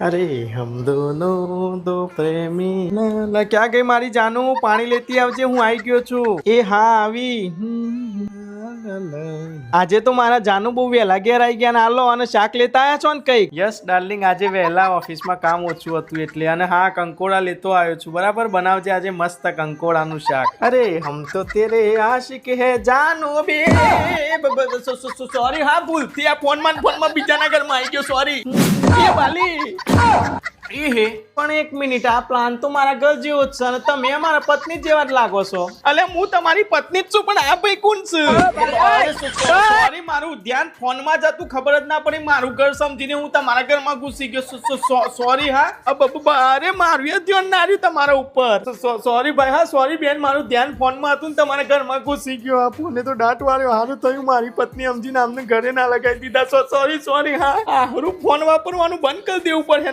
અરે હમ દોનો દો પ્રેમી ક્યાં ગઈ મારી જાનુ પાણી લેતી આવજે હું આવી ગયો છું એ હા આવી. આજે તો મારા જાનુ બહુ વહેલા ઘેર આવી ગયા ને હાલો અને શાક લેતા આયા છો ને કંઈક? યસ ડાર્લિંગ આજે વહેલા ઓફિસમાં કામ ઓછું હતું એટલે અને હા કંકોડા લેતો આવ્યો છું. બરાબર? બનાવજે આજે મસ્ત કંકોડાનું શાક. અરે હમ તો તેરે આશિક હે જાનુ બે સોરી હા ભૂલથી આ ફોનમાં ફોનમાં બીજાના ઘરમાં આવી ગયો સોરી. એ બાલી. એ પણ એક મિનિટ આ પ્લાન તો મારા ઘર જેવો જ છે અને તમે મારા પત્ની જેવા જ લાગો છો અલે હું તમારી પત્ની જ છું પણ આ ભાઈ કોણ છે સોરી મારું ધ્યાન ફોનમાં જ હતું ખબર જ ના પડી મારું ઘર સમજીને હું તમારા ઘરમાં ઘૂસી ગયો સોરી હા અરે મારું ધ્યાન ના રહ્યું તમારા ઉપર સોરી ભાઈ હા સોરી બેન મારું ધ્યાન ફોનમાં હતું ને તમારા ઘરમાં ઘૂસી ગયો આ ફોને તો દાંત વાળ્યો હારું થયું મારી પત્ની સમજીને અમને ઘરે ના લગાવી દીધા સોરી સોરી હા હારું ફોન વાપરવાનું બંધ કરી દેવું પડે